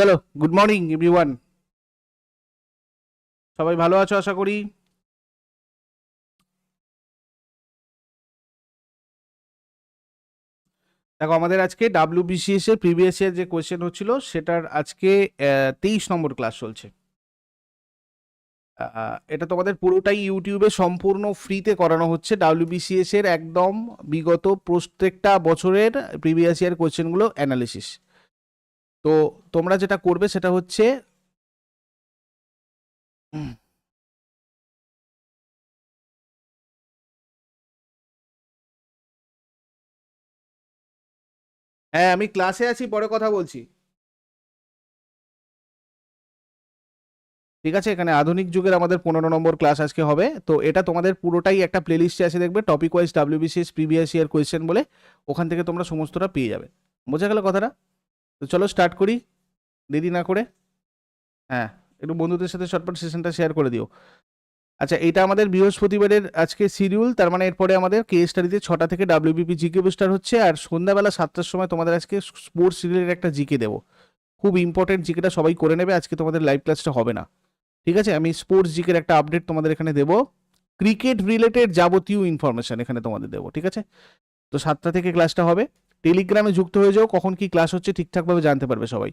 চলো good morning everyone সবাই ভালো আছো আশা করি? দেখো, আমাদের আজকে ডাব্লিউবিসিএস এর প্রিভিয়াস ইয়ার যে কোয়েশ্চেন হচ্ছিল, সেটার আজকে তেইশ নম্বর ক্লাস চলছে। এটা তোমাদের পুরোটাই ইউটিউবে সম্পূর্ণ ফ্রিতে করানো হচ্ছে। ডাব্লিউবিসিএস এর একদম বিগত প্রত্যেকটা বছরের প্রিভিয়াস ইয়ার কোয়েশ্চেনগুলো অ্যানালিসিস তো তোমরা যেটা করবে সেটা হচ্ছে হ্যাঁ আমি ক্লাসে আছি, পরে কথা বলছি। ঠিক আছে, এখানে আধুনিক যুগের আমাদের পনেরো নম্বর ক্লাস আজকে হবে। তো এটা তোমাদের পুরোটাই একটা প্লেলিস্টে আছে, দেখবে topic wise WBCS previous year question বলে। ওখান থেকে তোমরা সমস্তটা পেয়ে যাবে। বোঝা গেল কথাটা? তো চলো স্টার্ট করি। দেরি না করে। হ্যাঁ একটু বন্ধুদের সাথে শর্টপট সেশনটা শেয়ার করে দিও। আচ্ছা এটা আমাদের বৃহস্পতিবারের আজকে শিডিউল তার মানে এরপরে আমাদের কে স্টাডিতে ছটা থেকে ডাব্লিউবিপি জিকে বুস্টার হচ্ছে, আর সন্ধ্যাবেলা সাতটার সময় তোমাদের আজকে স্পোর্টস রিলেটেড একটা জিকে দেবো। খুব ইম্পর্টেন্ট জিকেটা সবাই করে নেবে, আজকে তোমাদের লাইভ ক্লাসটা হবে না। ঠিক আছে? আমি স্পোর্টস জিকের একটা আপডেট তোমাদের এখানে দেবো। ক্রিকেট রিলেটেড যাবতীয় ইনফরমেশন এখানে তোমাদের দেবো, ঠিক আছে? তো সাতটা থেকে ক্লাসটা হবে। টেলিগ্রামে যুক্ত হয়ে যাও, কখন কি ক্লাস হচ্ছে, ঠিকঠাকভাবে জানতে পারবে সবাই।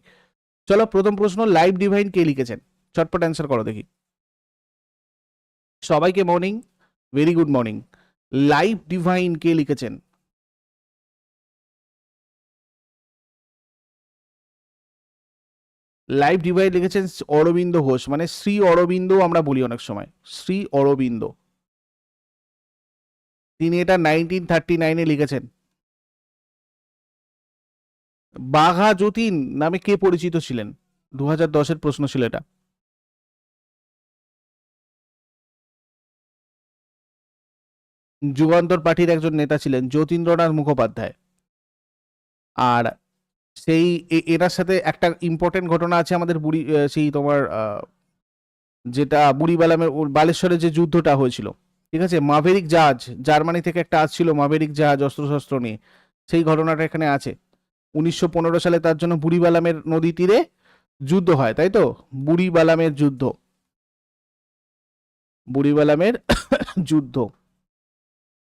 চলো, প্রথম প্রশ্ন লাইভ ডিভাইন কে লিখেছেন? চটপট অ্যান্সার করো দেখি। সবাইকে morning very good morning live divine কে লিখেছেন? লাইভ ডিভাইন লিখেছেন অরবিন্দ ঘোষ মানে শ্রী অরবিন্দ আমরা বলি অনেক সময়। শ্রী অরবিন্দ। তিনি এটা নাইনটিন থার্টি নাইনে লিখেছেন। বাঘা যতীন নামে কে পরিচিত ছিলেন? দু হাজার দশের প্রশ্ন ছিল এটা। যুগান্তর পার্টির একজন নেতা ছিলেন যতীন্দ্রনাথ মুখোপাধ্যায়। আর সেই এটার সাথে একটা ইম্পর্টেন্ট ঘটনা আছে আমাদের বুড়ি সেই তোমার যেটা বুড়ি বালামের বালেশ্বরের যে যুদ্ধটা হয়েছিল। ঠিক আছে? মাভেরিক জাহাজ, জার্মানি থেকে একটা আসছিল মাভেরিক জাহাজ, অস্ত্রশস্ত্র নিয়ে। সেই ঘটনাটা এখানে আছে। উনিশশো পনেরো সালে তার জন্য বুড়ি বালামের নদী তীরে যুদ্ধ হয়, তাই তো? বুড়ি বালামের যুদ্ধ। বুড়ি বালামের যুদ্ধ।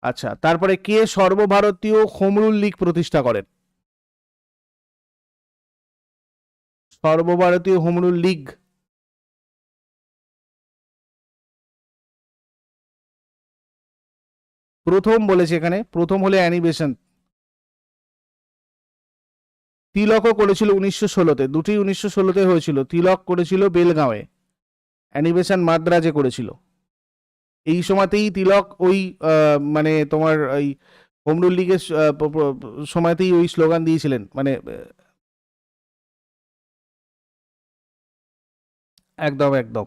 আচ্ছা তারপরে কে সর্বভারতীয় হোমরুল লীগ প্রতিষ্ঠা করেন? সর্বভারতীয় হোমরুল লীগ। প্রথম বলেছে এখানে, প্রথম হলে অ্যানিবেশন তিলকও করেছিল উনিশশো ষোলোতে। দুটি উনিশশো ষোলোতে হয়েছিল। তিলক করেছিল বেলগাঁওয়ে। অ্যানিবেশন মাদ্রাজে করেছিল। এই সময়তেই তিলক ওই মানে তোমার ওই হোমরুল লীগের সময়তেই ওই স্লোগান দিয়েছিলেন। মানে একদম একদম।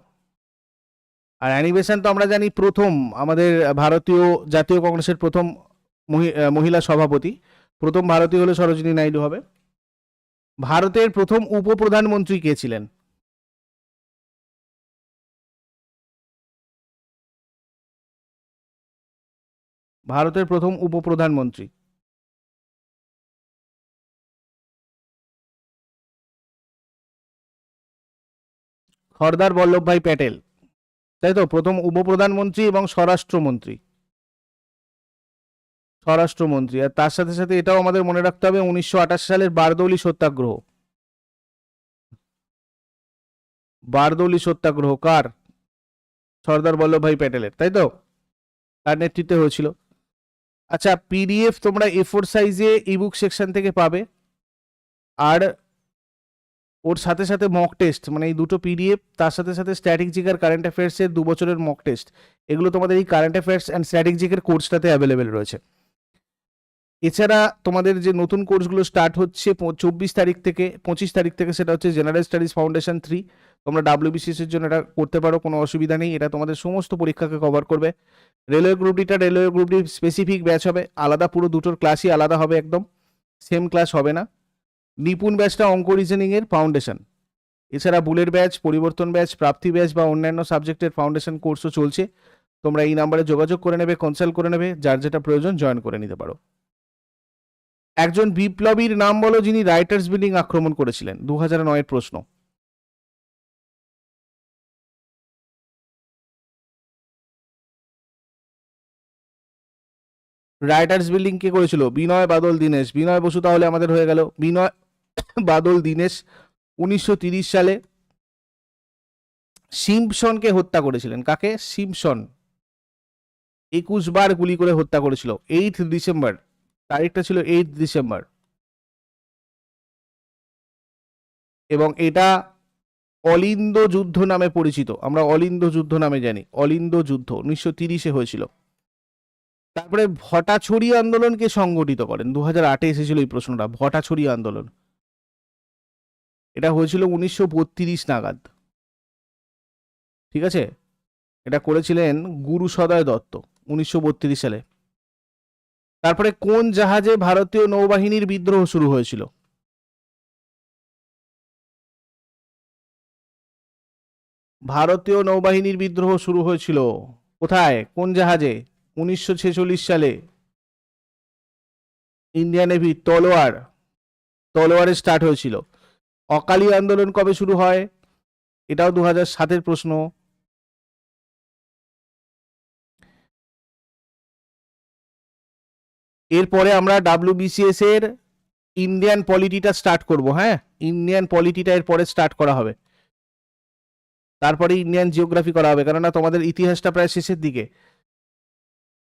আর অ্যানিবেশন তো আমরা জানি প্রথম আমাদের ভারতীয়, জাতীয় কংগ্রেসের প্রথম মহি- মহিলা সভাপতি। প্রথম ভারতীয় হলে সরোজিনী নাইডু হবে। ভারতের প্রথম উপপ্রধানমন্ত্রী কে ছিলেন? ভারতের প্রথম উপপ্রধানমন্ত্রী। সর্দার বল্লভভাই প্যাটেল। তাই তো? প্রথম উপপ্রধানমন্ত্রী এবং স্বরাষ্ট্রমন্ত্রী। স্বরাষ্ট্রমন্ত্রী। আর তার সাথে সাথে এটাও আমাদের মনে রাখতে হবে, উনিশশো আঠাশ সালের বারদৌলি সত্যাগ্রহ। বারদৌলি সত্যাগ্রহ কার? সর্দার বল্লভভাই প্যাটেলের, তাই তো? তার নেতৃত্বে হয়েছিল? আচ্ছা পিডিএফ তোমরা এ ফোর সাইজে ইবুক সেকশন থেকে পাবে। আর ওর সাথে সাথে মক টেস্ট মানে এই দুটো পিডিএফ, তার সাথে সাথে স্ট্যাটিক জিকার কারেন্ট অ্যাফেয়ার্সের দু বছরের মক টেস্ট এগুলো তোমাদের এই কারেন্ট অ্যাফেয়ার্স অ্যান্ড স্ট্যাটিক জিকের কোর্সটাতে অ্যাভেলেবেল রয়েছে। এছাড়া তোমাদের যে নতুন কোর্সগুলো স্টার্ট হচ্ছে চব্বিশ তারিখ থেকে, পঁচিশ তারিখ থেকে সেটা হচ্ছে জেনারেল স্টাডিজ ফাউন্ডেশন থ্রি তোমরা ডাব্লিউবিসিএস এর জন্য এটা করতে পারো, কোনো অসুবিধা নেই। এটা তোমাদের সমস্ত পরীক্ষাকে কভার করবে। Railway group ডিটা railway group D specific batch হবে। আলাদা, পুরো দুটোর ক্লাসই আলাদা হবে একদম। সেম ক্লাস হবে না। নিপুণ ব্যাচটা অঙ্ক রিজনিং এর ফাউন্ডেশন এছাড়া বুলেট ব্যাচ পরিবর্তন ব্যাচ প্রাপ্তি ব্যাচ বা অন্যান্য সাবজেক্টের ফাউন্ডেশন কোর্সও চলছে। তোমরা এই নাম্বারে যোগাযোগ করে নেবে কনসাল্ট করে নেবে। যার যেটা প্রয়োজন জয়েন করে নিতে পারো। একজন বিপ্লবীর নাম বলো যিনি রাইটার্স বিল্ডিং আক্রমণ করেছিলেন দু হাজার নয়ের প্রশ্ন। রাইটার্স বিল্ডিং কে করেছিল? বিনয় বাদল দীনেশ। বিনয় বসু তাহলে আমাদের হয়ে গেল। বিনয় বাদল দীনেশ উনিশশো সালে সিম্পসনকে হত্যা করেছিলেন। কাকে? সিম্পসন। একুশ বার গুলি করে হত্যা করেছিল। এইট ডিসেম্বর তারিখটা ছিল এইট ডিসেম্বর এবং এটা অলিন্দ যুদ্ধ নামে পরিচিত। আমরা অলিন্দ যুদ্ধ নামে জানি। অলিন্দ যুদ্ধ উনিশশো তিরিশে হয়েছিল। তারপরে ভটাছড়ি আন্দোলনকে সংগঠিত করেন দু হাজার আটে এসেছিল এই প্রশ্নটা, ভটাছড়ি আন্দোলন। এটা হয়েছিল উনিশশো বত্রিশ নাগাদ। ঠিক আছে? এটা করেছিলেন গুরু সদয় দত্ত, উনিশশো বত্রিশ সালে। তারপরে কোন জাহাজে ভারতীয় নৌবাহিনীর বিদ্রোহ শুরু হয়েছিল? ভারতীয় নৌবাহিনীর বিদ্রোহ শুরু হয়েছিল কোথায়? কোন জাহাজে? উনিশশো ছেচল্লিশ সালে। ইন্ডিয়ান নেভি, তলোয়ার। তলোয়ারে স্টার্ট হয়েছিল। অকালি আন্দোলন কবে শুরু হয়? এটাও দু হাজার সাতের প্রশ্ন। এরপরে আমরা ডাব্লিউবিসিএস এর ইন্ডিয়ান পলিটিটা স্টার্ট করব হ্যাঁ? ইন্ডিয়ান পলিটিটা এর পরে স্টার্ট করা হবে। তারপরে ইন্ডিয়ান জিওগ্রাফি করা হবে, কেননা তোমাদের ইতিহাসটা প্রায় শেষের দিকে।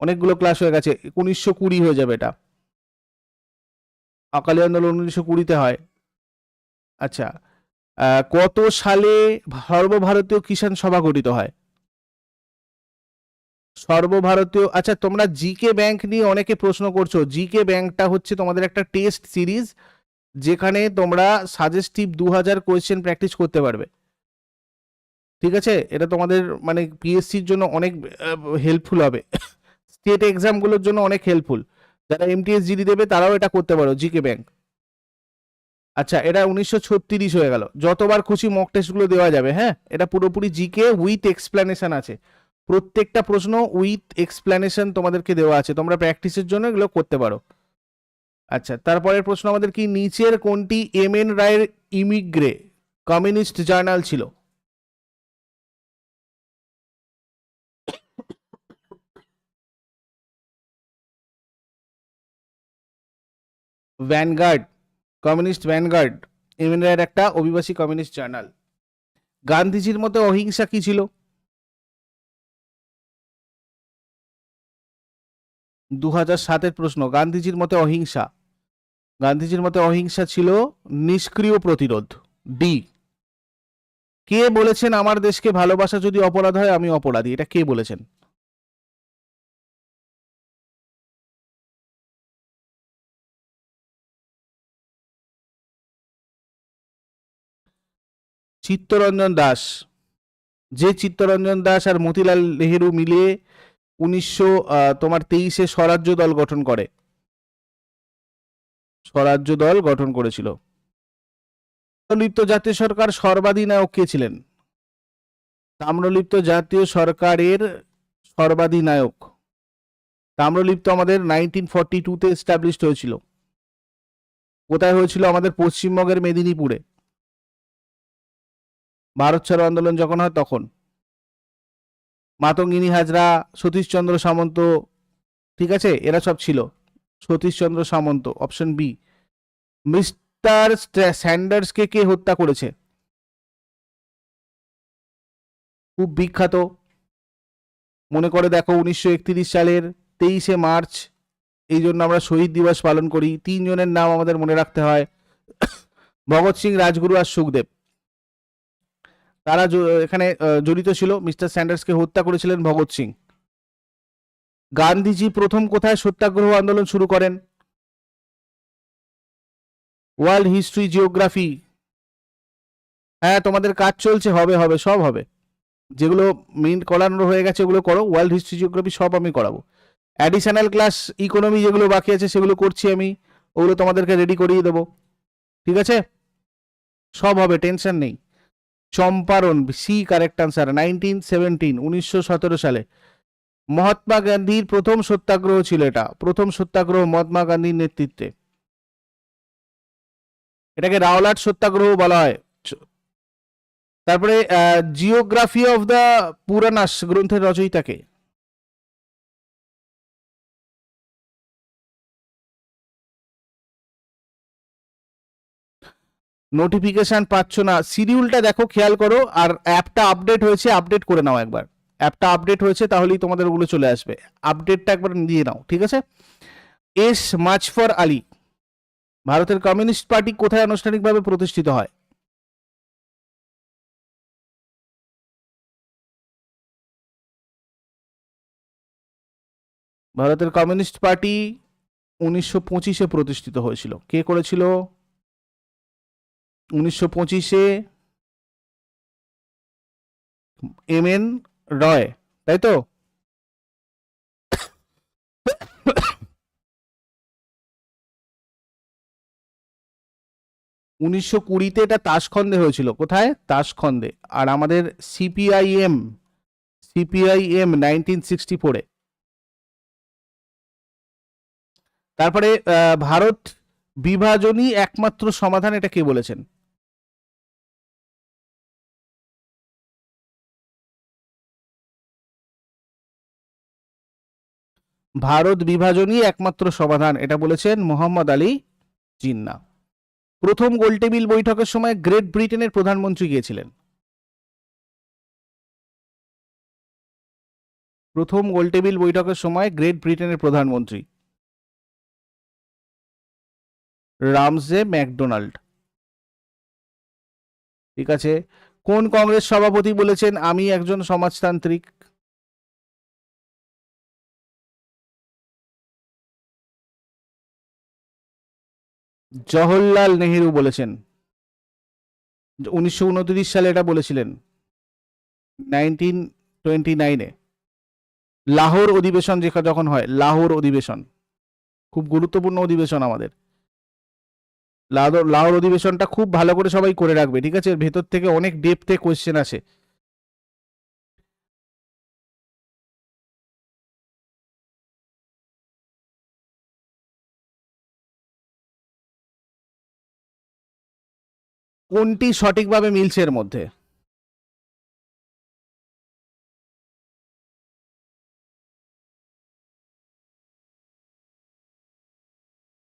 অনেকগুলো ক্লাস হয়ে গেছে, উনিশশো কুড়ি হয়ে যাবে এটা। অকালি আন্দোলন উনিশশো কুড়িতে হয়। আচ্ছা কত সালে সর্বভারতীয় কিষাণ সভা গঠিত হয়? সর্বভারতীয় আচ্ছা তোমরা জিকে ব্যাংক নিয়ে অনেকে প্রশ্ন করছ। জিকে ব্যাংকটা হচ্ছে তোমাদের একটা টেস্ট সিরিজ যেখানে তোমরা সাজেস্টিভ দু হাজার কোয়েশ্চেন প্র্যাকটিস করতে পারবে। ঠিক আছে? এটা তোমাদের মানে পিএসসির জন্য অনেক হেল্পফুল হবে। স্টেট এক্সামগুলোর জন্য অনেক হেল্পফুল যারা এমটিএস জিডি দেবে তারাও এটা করতে পারো জিকে ব্যাংক আচ্ছা এটা উনিশশো ছত্রিশ হয়ে গেল। যতবার খুশি মক টেস্টগুলো দেওয়া যাবে হ্যাঁ? এটা পুরোপুরি জিকে উইথ এক্সপ্লেনেশন আছে। প্রত্যেকটা প্রশ্ন উইথ এক্সপ্লেনেশন তোমাদেরকে দেওয়া আছে। তোমরা প্র্যাকটিসের জন্য এগুলো করতে পারো। আচ্ছা তারপরের প্রশ্ন আমাদের কি, নিচের কোনটি এম এন রায়ের ইমিগ্রে কমিউনিস্ট জার্নাল ছিল? Vanguard communist vanguard M N রায়ের একটা অভিবাসী কমিউনিস্ট জার্নাল গান্ধীজির মতো অহিংসা কি ছিল? দু হাজার সাতের প্রশ্ন, গান্ধীজির মতে অহিংসা। গান্ধীজির মতে অহিংসা ছিল নিষ্ক্রিয় প্রতিরোধ। ডি, কে বলেছেন আমার দেশকে ভালোবাসা যদি অপরাধ হয়, আমি অপরাধী? এটা কে বলেছেন? চিত্তরঞ্জন দাস। যে চিত্তরঞ্জন দাস আর মতিলাল নেহেরু মিলিয়ে উনিশশো তোমার তেইশে স্বরাজ্য দল গঠন করে। স্বরাজ্য দল গঠন করেছিল। তাম্রলিপ্ত জাতীয় সরকার সর্বাধিনায়ক কে ছিলেন? তাম্রলিপ্ত জাতীয় সরকারের সর্বাধিনায়ক তাম্রলিপ্ত আমাদের নাইনটিন ফর্টি টুতে এস্টাবলিশড হয়েছিল। কোথায় হয়েছিল? আমাদের পশ্চিমবঙ্গের মেদিনীপুরে। ভারত ছাড়ো আন্দোলন যখন হয় তখন। মাতঙ্গিনী হাজরা, সতীশচন্দ্র সামন্ত, ঠিক আছে? এরা সব ছিল। Satishchandra Samanta option B mister স্যান্ডার্সকে কে হত্যা করেছে? খুব বিখ্যাত। মনে করে দেখো, উনিশশো একত্রিশ সালের তেইশে মার্চ, এই জন্য আমরা শহীদ দিবস পালন করি। তিনজনের নাম আমাদের মনে রাখতে হয়। ভগৎ সিং, রাজগুরু আর সুখদেব। তারা এখানে জড়িত ছিল। মিস্টার স্যান্ডার্সকে হত্যা করেছিলেন ভগৎ সিং। গান্ধীজি প্রথম কোথায় সত্যাগ্রহ আন্দোলন শুরু করেন? World history geography. হ্যাঁ তোমাদের কাজ চলছে, হবে হবে, সব হবে। যেগুলো মেইন করানো হয়ে গেছে, ওগুলো করো। ওয়ার্ল্ড হিস্ট্রি জিওগ্রাফি সব আমি করাবো। অ্যাডিশনাল ক্লাস ইকোনমি যেগুলো বাকি আছে, সেগুলো করছি আমি। ওগুলো তোমাদেরকে রেডি করিয়ে দেবো। ঠিক আছে? সব হবে টেনশন নেই। Champaran C correct answer nineteen seventeen উনিশশো সতেরো সালে। মহাত্মা গান্ধীর প্রথম সত্যাগ্রহ ছিল এটা, প্রথম সত্যাগ্রহ মহাত্মা গান্ধীর নেতৃত্বে। এটাকে রাওলাট সত্যাগ্রহ বলা হয়। তারপরে জিওগ্রাফি অফ দ্য পুরানাস গ্রন্থের রচয়িতাকে। নোটিফিকেশন পাচ্ছ না সিডিউলটা দেখো, খেয়াল করো, আর অ্যাপটা আপডেট হয়েছে আপডেট করে নাও একবার। অ্যাপটা আপডেট হয়েছে, তাহলেই তোমাদের ওগুলো চলে আসবে। আপডেটটা একবার দিয়ে নাও, ঠিক আছে? এস মাচ ফর আলী, ভারতের কমিউনিস্ট পার্টি কোথায় আনুষ্ঠানিকভাবে প্রতিষ্ঠিত হয়? ভারতের কমিউনিস্ট পার্টি উনিশশো পঁচিশে প্রতিষ্ঠিত হয়েছিল। কে করেছিল? উনিশশো পঁচিশে এম এন রয় তাই তো উনিশশো কুড়িতে এটা তাসখন্দে হয়েছিল। কোথায়? তাসখন্দে। আর আমাদের সিপিআইএম সিপিআইএম নাইনটিন সিক্সটি ফোরে। তারপরে ভারত বিভাজনই একমাত্র সমাধান এটা কে বলেছেন? ভারত বিভাজনই একমাত্র সমাধান, এটা বলেছেন মোহাম্মদ আলী জিন্না। প্রথম গোলটেবিল বৈঠকের সময় গ্রেট ব্রিটেনের প্রধানমন্ত্রী গিয়েছিলেন। প্রথম গোলটেবিল বৈঠকের সময় গ্রেট ব্রিটেনের প্রধানমন্ত্রী। Ramsay MacDonald. ঠিক আছে? কোন কংগ্রেস সভাপতি বলেছেন, আমি একজন সমাজতান্ত্রিক জওহরলাল নেহেরু বলেছেন। উনিশশো উনত্রিশ সালে এটা বলেছিলেন। নাইনটিন টোয়েন্টি নাইনে লাহোর অধিবেশন যেটা যখন হয়, লাহোর অধিবেশন। খুব গুরুত্বপূর্ণ অধিবেশন আমাদের। লাহোর লাহোর অধিবেশনটা খুব ভালো করে সবাই করে রাখবে, ঠিক আছে? এর ভেতর থেকে অনেক ডেপথে কোয়েশ্চেন আসে। কোনটি সঠিকভাবে মিলছে এর মধ্যে?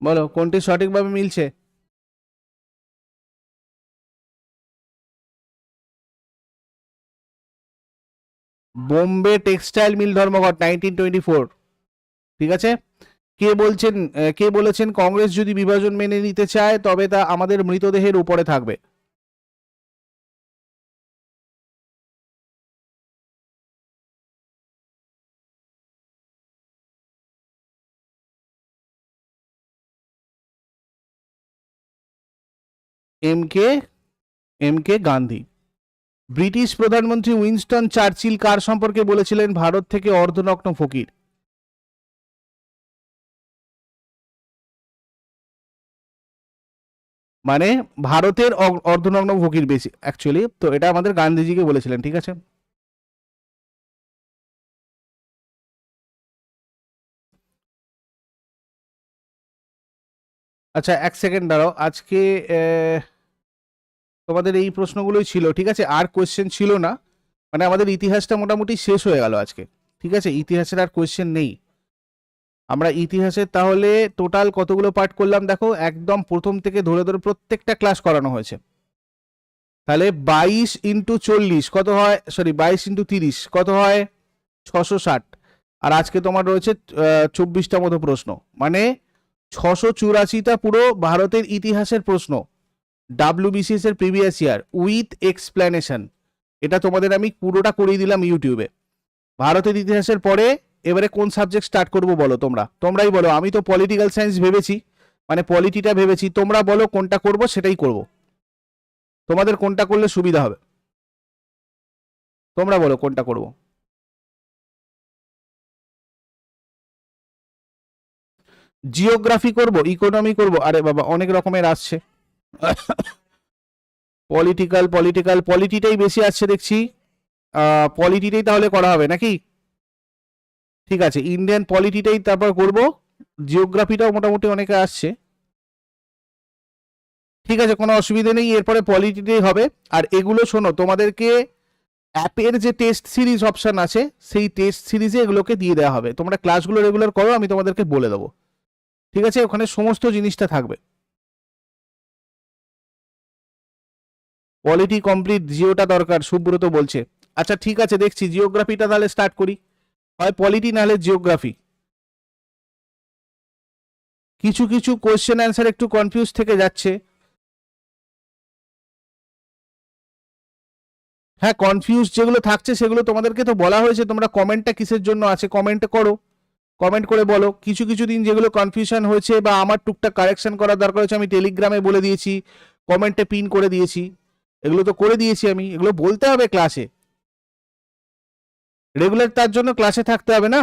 বলো, কোনটি সঠিকভাবে মিলছে? বোম্বে টেক্সটাইল মিল ধর্মঘট নাইনটিন টোয়েন্টি ফোর ঠিক আছে? কে বলছেন কে বলেছেন কংগ্রেস যদি বিভাজন মেনে নিতে চায়, তবে তা আমাদের মৃতদেহের উপরে থাকবে। M K M K Gandhi British প্রধানমন্ত্রী উইনস্টন চার্চিল কার সম্পর্কে বলেছিলেন, ভারত থেকে অর্ধনগ্ন ফকির। মানে ভারতের অর্ধনগ্ন ফকির বেশি অ্যাকচুয়ালি তো এটা আমাদের গান্ধীজিকে বলেছিলেন, ঠিক আছে? আচ্ছা এক সেকেন্ড দাঁড়াও। আজকে তোমাদের এই প্রশ্নগুলোই ছিল, ঠিক আছে? আর কোয়েশ্চেন ছিল না। মানে আমাদের ইতিহাসটা মোটামুটি শেষ হয়ে গেল আজকে, ঠিক আছে? ইতিহাসের আর কোয়েশ্চেন নেই। আমরা ইতিহাসের তাহলে টোটাল কতগুলো পার্ট করলাম? দেখো, একদম প্রথম থেকে ধরে ধরে প্রত্যেকটা ক্লাস করানো হয়েছে। তাহলে বাইশ ইন্টু চল্লিশ, কত হয়? সরি বাইশ ইন্টু তিরিশ, কত হয়? ছশো ষাট। আর আজকে তোমার রয়েছে চব্বিশটা মতো প্রশ্ন। মানে ছশো চুরাশিটা পুরো ভারতের ইতিহাসের প্রশ্ন। ডাব্লিউবিসিএস এর প্রিভিয়াস ইয়ার উইথ এক্সপ্লেনেশন এটা তোমাদের আমি পুরোটা করিয়ে দিলাম ইউটিউবে ভারতের ইতিহাসের পরে এবারে কোন সাবজেক্ট স্টার্ট করব বলো তোমরা? তোমরাই বলো, আমি তো পলিটিক্যাল সায়েন্স ভেবেছি মানে পলিটিটা ভেবেছি, তোমরা বলো কোনটা করব সেটাই করব। তোমাদের কোনটা করলে সুবিধা হবে? তোমরা বলো কোনটা করব। জিওগ্রাফি করব ইকোনমি করব, আরে বাবা, অনেক রকমের আসছে। পলিটিক্যাল পলিটিক্যাল পলিটিটাই বেশি আসছে দেখছি। পলিটিটাই তাহলে করা হবে নাকি? ঠিক আছে ইন্ডিয়ান পলিটিটাই তারপর করব জিওগ্রাফিটাও মোটামুটি অনেকে আসছে। ঠিক আছে, কোনো অসুবিধা নেই, এরপরে পলিটিতেই হবে। আর এগুলো শোনো, তোমাদেরকে অ্যাপের যে টেস্ট সিরিজ অপশান আছে, সেই টেস্ট সিরিজে এগুলোকে দিয়ে দেওয়া হবে। তোমরা ক্লাসগুলো রেগুলার করো, আমি তোমাদেরকে বলে দেবো। ঠিক আছে, ওখানে সমস্ত জিনিসটা থাকবে। পলিটি কমপ্লিট জিওটা দরকার, সুব্রত বলছে। আচ্ছা ঠিক আছে, দেখছি জিওগ্রাফিটা তাহলে স্টার্ট করি। হয় পলিটি নাহলে জিওগ্রাফি কিছু কিছু কোয়েশ্চেন অ্যান্সার একটু কনফিউজ থেকে যাচ্ছে। হ্যাঁ কনফিউজ যেগুলো থাকছে সেগুলো তোমাদেরকে তো বলা হয়েছে, তোমরা কমেন্টটা কিসের জন্য আছে কমেন্ট করো। কমেন্ট করে বলো। কিছু কিছু দিন যেগুলো কনফিউশন হয়েছে বা আমার টুকটাক কারেকশন করার দরকার হয়েছে, আমি টেলিগ্রামে বলে দিয়েছি কমেন্টে পিন করে দিয়েছি। এগুলো তো করে দিয়েছি আমি। এগুলো বলতে হবে ক্লাসে রেগুলার তার জন্য ক্লাসে থাকতে হবে না?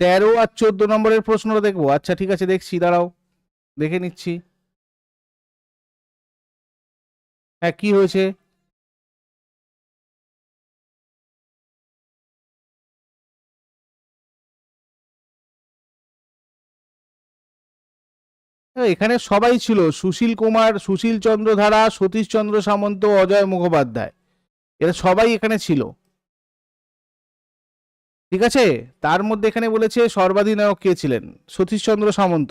তেরো আর চোদ্দ নম্বরের প্রশ্নটা দেখব। আচ্ছা ঠিক আছে, দেখছি, দাঁড়াও, দেখে নিচ্ছি। হ্যাঁ কি হয়েছে? হ্যাঁ, এখানে সবাই ছিল। সুশীল কুমার সুশীল চন্দ্র ধারা সতীশ চন্দ্র সামন্ত অজয় মুখোপাধ্যায়। এরা সবাই এখানে ছিল। ঠিক আছে? তার মধ্যে এখানে বলেছে সর্বাধিনায়ক কে ছিলেন? সতীশচন্দ্র সামন্ত।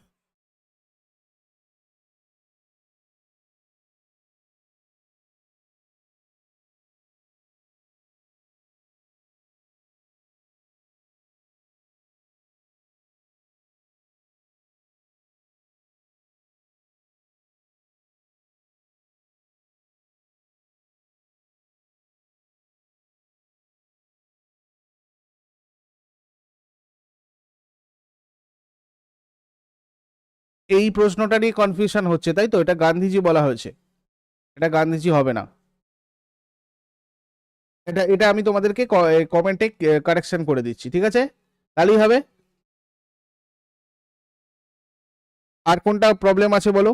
এই প্রশ্নটা নিয়ে কনফিউশন হচ্ছে, তাই তো? এটা গান্ধীজি বলা হয়েছে। এটা গান্ধীজি হবে না। এটা এটা আমি তোমাদেরকে কমেন্টে কারেকশন করে দিচ্ছি, ঠিক আছে? তাহলেই হবে। আর কোনটা প্রবলেম আছে বলো?